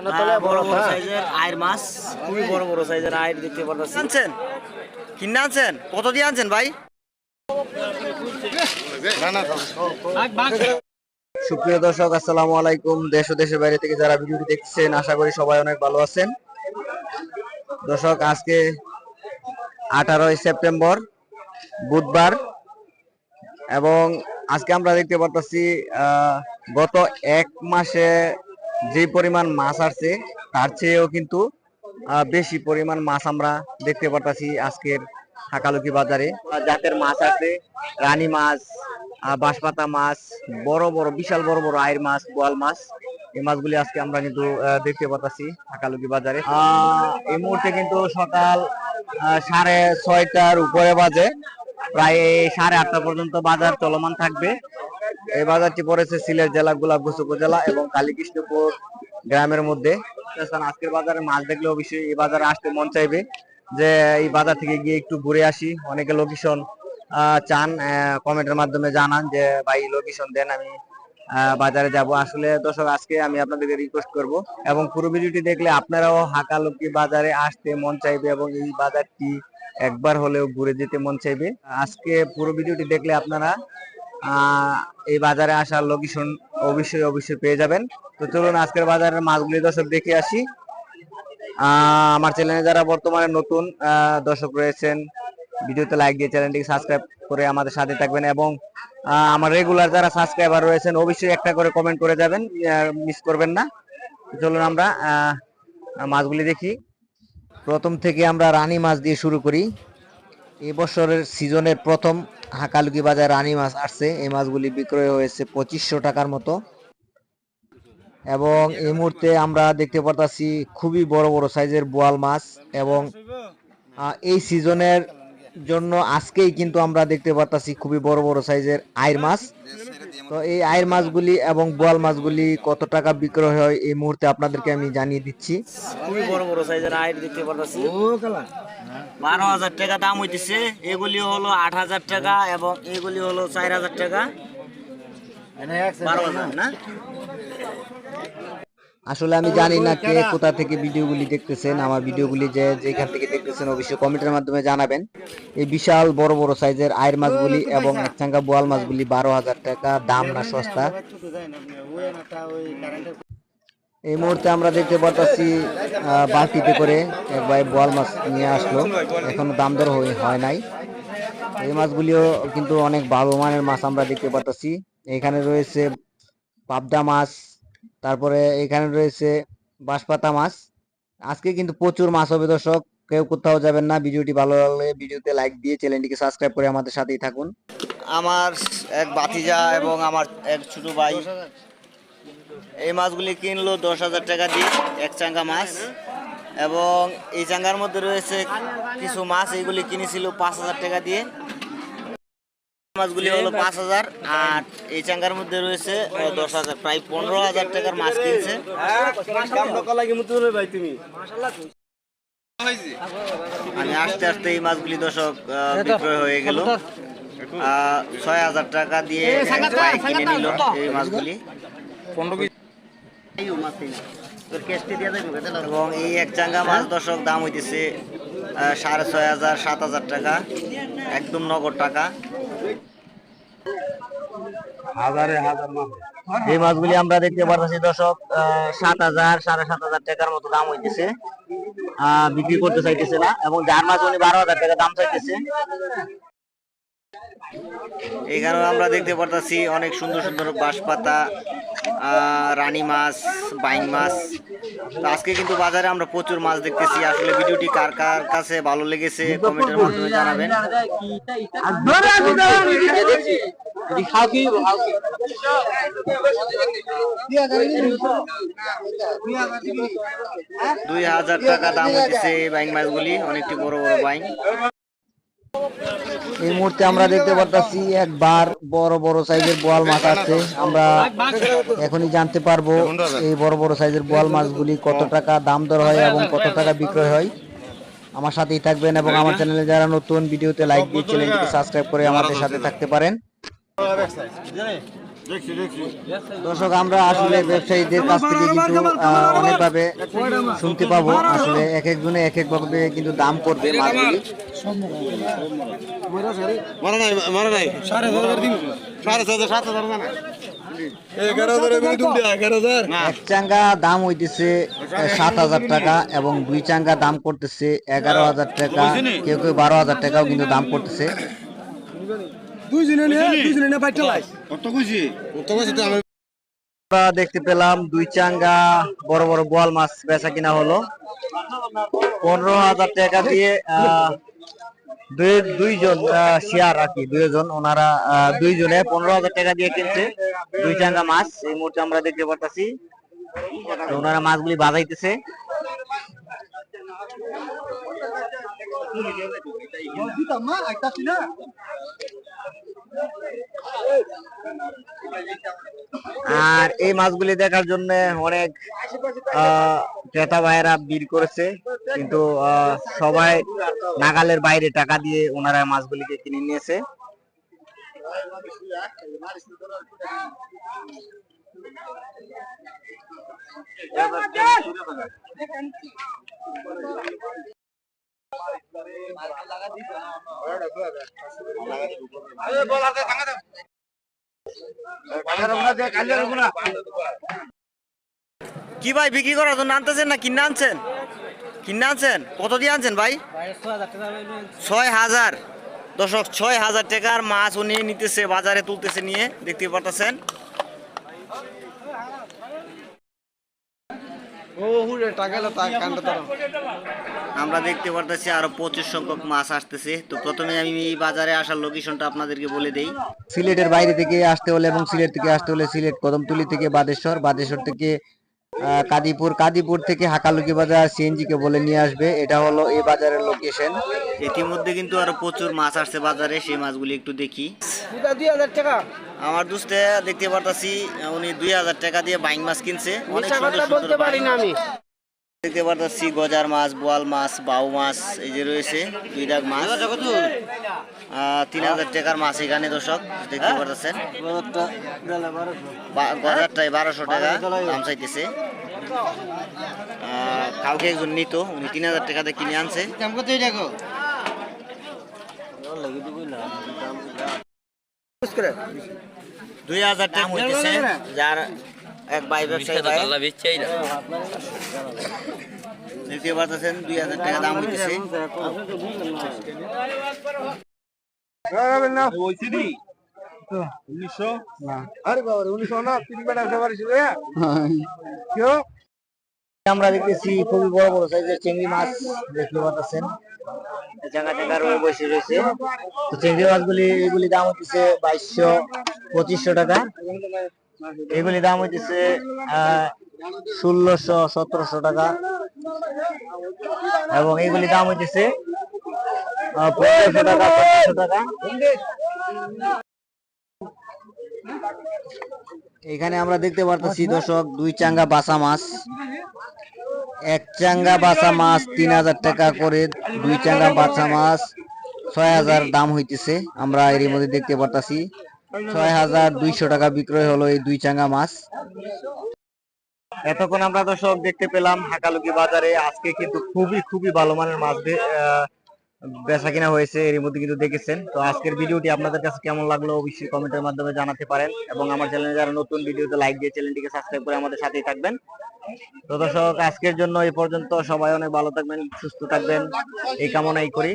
বড় বড় সাইজের আয়ের মাছ। খুবই বড় বড় সাইজের আয়ের দেখতে পাচ্ছি আনছেন? কিনে আনছেন? কত দিয়ে আনছেন ভাই? সুপ্রিয় দর্শক আসসালামু আলাইকুম। দেশ ও দেশের বাইরে থেকে যারা ভিডিওটি দেখছেন আশা করি সবাই অনেক ভালো আছেন। দর্শক আজকে আঠারোই সেপ্টেম্বর বুধবার এবং আজকে আমরা দেখতে পারতেছি আহ, গত এক মাসে যে পরিমাণ মাছ আসছে, তার চেয়েও কিন্তু বেশি পরিমাণ মাছ আমরা দেখতে পারতেছি আজকের হাকালুকি বাজারে। জাতের মাছ আছে রানী মাছ বাঁশপাতা মাছ, বড় বড়, বিশাল বড় বড় আয়ের মাছ বোয়াল মাছ, এই মাছগুলি আজকে আমরা কিন্তু দেখতে পাচ্ছি হাকালুকি বাজারে। এই মুহূর্তে কিন্তু সকাল সাড়ে ছয়টার উপরে বাজে, প্রায় সাড়ে আটটা পর্যন্ত বাজার চলমান থাকবে। এই বাজারটি পড়েছে সিলেট জেলা, গোলাপগঞ্জ উপজেলা এবং কালীকৃষ্ণপুর গ্রামের মধ্যে। আজকের বাজারে মাছ দেখলে অবশ্যই এই বাজারে আসতে মন চাইবে। যে এই বাজার থেকে গিয়ে একটু ঘুরে আসি। অনেকে লোকেশন চান কমেন্টের মাধ্যমে জানান যে, ভাই লোকেশন দেন, আমি বাজারে যাব। আসলে দর্শক, আজকে আমি আপনাদেরকে রিকোয়েস্ট করব এবং পুরো ভিডিওটি দেখলে আপনারাও হাকালুকি বাজারে আসতে মন চাইবে এবং এই বাজারটি একবার হলেও ঘুরে যেতে মন চাইবে। আজকে পুরো ভিডিওটি দেখলে আপনারা এই বাজারে আসার লোকেশন অবশ্যই অবশ্যই পেয়ে যাবেন। তো চলুন আজকের বাজারের মাছগুলি দর্শক দেখে আসি। আমার চ্যানেলে যারা বর্তমানে নতুন দর্শক রয়েছেন, ভিডিওতে লাইক দিয়ে চ্যানেলটিকে সাবস্ক্রাইব করে আমাদের সাথে থাকবেন এবং আমার রেগুলার যারা সাবস্ক্রাইবার রয়েছেন, অবশ্যই একটা করে কমেন্ট করে যাবেন মিস করবেন না। চলুন আমরা মাছগুলি দেখি। প্রথম থেকে আমরা রানী মাছ দিয়ে শুরু করি। এবছরের সিজনের প্রথম হাকালুকি বাজার রানী মাছ আসছে। এই মাছগুলি বিক্রয় হয়েছে পঁচিশশো টাকার মতো। এবং এই মুহূর্তে আমরা দেখতে পারতাছি খুবই বড় বড় সাইজের বোয়াল মাছ এবং এই সিজনের জন্য আজকেই কিন্তু আমরা দেখতে পারতাছি খুবই বড় বড় সাইজের আয়ের মাছ। তো এই আয়ের মাছগুলি এবং বোয়াল মাছগুলি কত টাকা বিক্রয় হয় এই মুহূর্তে আপনাদেরকে আমি জানিয়ে দিচ্ছি। খুবই বড় বড় সাইজের আয়ের দেখতে পাচ্ছি বারো হাজার টাকা দাম হইতেছে। এগুলি হলো আট হাজার টাকা এবং এগুলি হলো চার হাজার টাকা। বারো হাজার না? আসলে আমি জানি না কে কোথা থেকে ভিডিওগুলি দেখতেছেন আমার ভিডিওগুলি যে যেখান থেকে দেখতেছেন অবশ্যই কমেন্টের মাধ্যমে জানাবেন। এই বিশাল বড় বড় সাইজের আয়ের মাছগুলি এবং একচাঙ্গা বোয়াল মাছগুলি বারো হাজার টাকা দাম না সস্তা। এই মুহূর্তে আমরা দেখতে আহ, বালতিতে করে এক ভাই বোয়াল মাছ নিয়ে আসলো। এখনও দাম দর হয় নাই। এই মাছগুলিও কিন্তু অনেক ভালো মানের মাছ আমরা দেখতে পাচ্ছি এখানে রয়েছে পাবদা মাছ তারপরে এখানে রয়েছে বাঁশপাতা মাছ। আজকে কিন্তু প্রচুর মাছ হবে দর্শক। কেউ কোথাও যাবেন না। ভিডিওটি ভালো লাগলে ভিডিওতে লাইক দিয়ে চ্যানেলটিকে সাবস্ক্রাইব করে আমাদের সাথেই থাকুন। আমার এক বাতিজা এবং আমার এক ছোট ভাই, এই মাছগুলি কিনলো দশ হাজার টাকা দিয়ে, এক চাঙ্গা মাছ। এবং এই চাঙ্গার মধ্যে রয়েছে কিছু মাছ, এইগুলি কিনেছিল পাঁচ হাজার টাকা দিয়ে। মাছগুলি হলো পাঁচ হাজার আর এই চাঙ্গার মধ্যে রয়েছে দশ হাজার প্রায় পনেরো হাজার টাকার মাছ কিনছে। মানে আস্তে আস্তে এই মাছগুলি দর্শক আহ, বিক্রয় হয়ে গেল। ছয় হাজার টাকা দিয়ে কিনে নিল এই মাছগুলি। এবং এই এক চাঙ্গা মাছ দর্শক দাম হইতেছে সাড়ে ছয় হাজার সাত হাজার টাকা একদম নগদ টাকা। এই মাছগুলি আমরা দেখতে পাচ্ছি দর্শক সাত হাজার সাড়ে সাত হাজার টাকার মতো দাম হইতেছে। আহ, বিক্রি করতে চাইতেছে না এবং যার মাছ উনি বারো হাজার টাকা দাম চাইতেছে। এখানে আমরা দেখতে পারতাছি অনেক সুন্দর সুন্দর বাঁশপাতা আহ, রানী মাছ বাইং মাছ। তো আজকে কিন্তু বাজারে আমরা প্রচুর মাছ দেখতেছি। আসলে ভিডিওটি কার কার কাছে ভালো লেগেছে কমেন্টের মাধ্যমে জানাবেন। দুই হাজার টাকা দাম হচ্ছে এই বাইং মাছগুলি অনেকটি বড় বড় বাইং এই মুহূর্তে আমরা দেখতে পারতাছি একবার বড় বড় সাইজের বোয়াল মাছ আছে। আমরা এখনই জানতে পারব এই বড় বড় সাইজের বোয়াল মাছগুলি কত টাকা দাম দর হয় এবং কত টাকা বিক্রয় হয়। আমার সাথেই থাকবেন এবং আমার চ্যানেলে যারা নতুন ভিডিওতে লাইক দিয়ে চ্যানেলটিকে সাবস্ক্রাইব করে আমাদের সাথে থাকতে পারেন। দর্শক আমরা আসলে ব্যবসায়ীদের কাছ থেকে কিন্তু অনেকভাবে শুনতে পাবো। আসলে এক একজনে এক এক ভাবে কিন্তু দাম করবে মাছগুলি মারা নাই মারা নাই। সাড়ে হাজার দিন। সাড়ে ছয় হাজার সাত হাজার জানা। এগারো হাজার এগারো হাজার? না। এক চাঙ্গা দাম হইতেছে সাত হাজার টাকা এবং দুই চাঙ্গা দাম করতেছে এগারো হাজার টাকা। কেউ কেউ বারো হাজার টাকাও কিন্তু দাম করতেছে দুইজনে নিয়ে দুইজনে? নিয়ে বাইটটা লাই কত কইছি কত কইছি তো আমি আমরা দেখতে পেলাম দুই চাঙ্গা বড় বড় বোয়াল মাছ বেচা কিনা হলো। পনেরো হাজার টাকা দিয়ে আহ, দুই দুইজন শেয়ার আর কি দুইজন। ওনারা আহ, দুইজনে পনেরো হাজার টাকা দিয়ে কিনছে দুই চাঙ্গা মাছ। এই মুহূর্তে আমরা দেখতে পারতাছি ওনারা মাছগুলি বাজাইতেছে। আর এই মাছগুলি দেখার জন্য অনেক আহ, ক্রেতা ভাইয়েরা ভিড় করেছে। কিন্তু আহ, সবাই নাগালের বাইরে টাকা দিয়ে ওনারা মাছগুলিকে কিনে নিয়েছে। কি ভাই, বিক্রি করার জন্য আনতেছেন না? কিনে আনছেন? কিনে আনছেন? কত দিয়ে আনছেন ভাই? ছয় হাজার। দর্শক, ছয় হাজার টাকার মাছ উনি নিতেছে, বাজারে তুলতেছে নিয়ে, দেখতে পারতেছেন ও হুরে টাকা লা তা কান্ডা তারা আমরা দেখতে পারতেছি আরও প্রচুর সংখ্যক মাছ আসতেছে। তো প্রথমে আমি এই বাজারে আসার লোকেশনটা আপনাদেরকে বলে দেই। সিলেটের বাইরে থেকে আসতে হলে এবং সিলেট থেকে আসতে হলে সিলেট কদমতলি থেকে বাদেশ্বর বাদেশ্বর থেকে আহ, কাদিপুর কাদিপুর থেকে হাকালুকি বাজার সিএনজি কে বলে নিয়ে আসবে। এটা হলো এই বাজারের লোকেশন ইতিমধ্যে কিন্তু আরও প্রচুর মাছ আসছে বাজারে সেই মাছগুলি একটু দেখি। দুটা দুই হাজার টাকা? আমার দুস্তে দেখতে পারতাছি উনি দুই হাজার টাকা দিয়ে বাইং মাছ কিনছে। অনেক সুন্দর বলতে পারি না আমি। দেখতে পারতাছি গজার মাছ বোয়াল মাছ বাউ মাছ এই যে রয়েছে দুই ডাক মাছ। আহ, তিন হাজার টাকার মাছ এখানে দর্শক দেখতে পারতেছেন। বা- গজারটাই বারোশো টাকা দাম চাইতেছে। কাউকে একজন নিত উনি তিন হাজার টাকাতে কিনে আনছে। দেখো? দুই হাজার টাকা হইতেছে। যার এক ভাই ব্যবসায়ী ভাই। দেখতে পারতেছেন দুই হাজার টাকা দাম হইতেছে। আরে বাবা উনিশশো না তিন বেটা ব্যবসা পারিস আমরা দেখতেছি খুবই বড় বড় সাইজের চিংড়ি মাছ দেখতে পাচ্ছেন জায়গা জায়গা রয়ে বসে রয়েছে। তো চিংড়ি মাছগুলি, এগুলি দাম হচ্ছে বাইশশো পঁচিশশো টাকা। এগুলি দাম হইতেছে ষোলোশো সতেরোশো টাকা। এবং এগুলি দাম হইতেছে পনেরোশো টাকা পনেরোশো টাকা। এখানে আমরা দেখতে পারতেছি দর্শক, দুই চাঙ্গা বাসা মাছ। এক চাঙ্গা বাছা মাছ তিন হাজার টাকা করে, দুই চাঙ্গা বাছা মাছ ছয় হাজার দাম হইতেছে। আমরা এর মধ্যে দেখতে পারতাছি, ছয় হাজার দুইশো টাকা বিক্রয় হলো এই দুই চাঙ্গা মাছ। এতক্ষণ আমরা দর্শক দেখতে পেলাম হাকালুকি বাজারে, আজকে কিন্তু খুবই খুবই ভালো মানের মাছ বেচা কিনা হয়েছে এর মধ্যে কিন্তু দেখেছেন। তো আজকের ভিডিওটি আপনাদের কাছে কেমন লাগল অবশ্যই কমেন্টের মাধ্যমে জানাতে পারেন এবং আমার চ্যানেলে যারা নতুন, ভিডিওতে লাইক দিয়ে চ্যানেলটিকে সাবস্ক্রাইব করে আমাদের সাথেই থাকবেন। তো দর্শক, আজকের জন্য এই পর্যন্ত। সবাই অনেক ভালো থাকবেন, সুস্থ থাকবেন। এই কামনাই করি।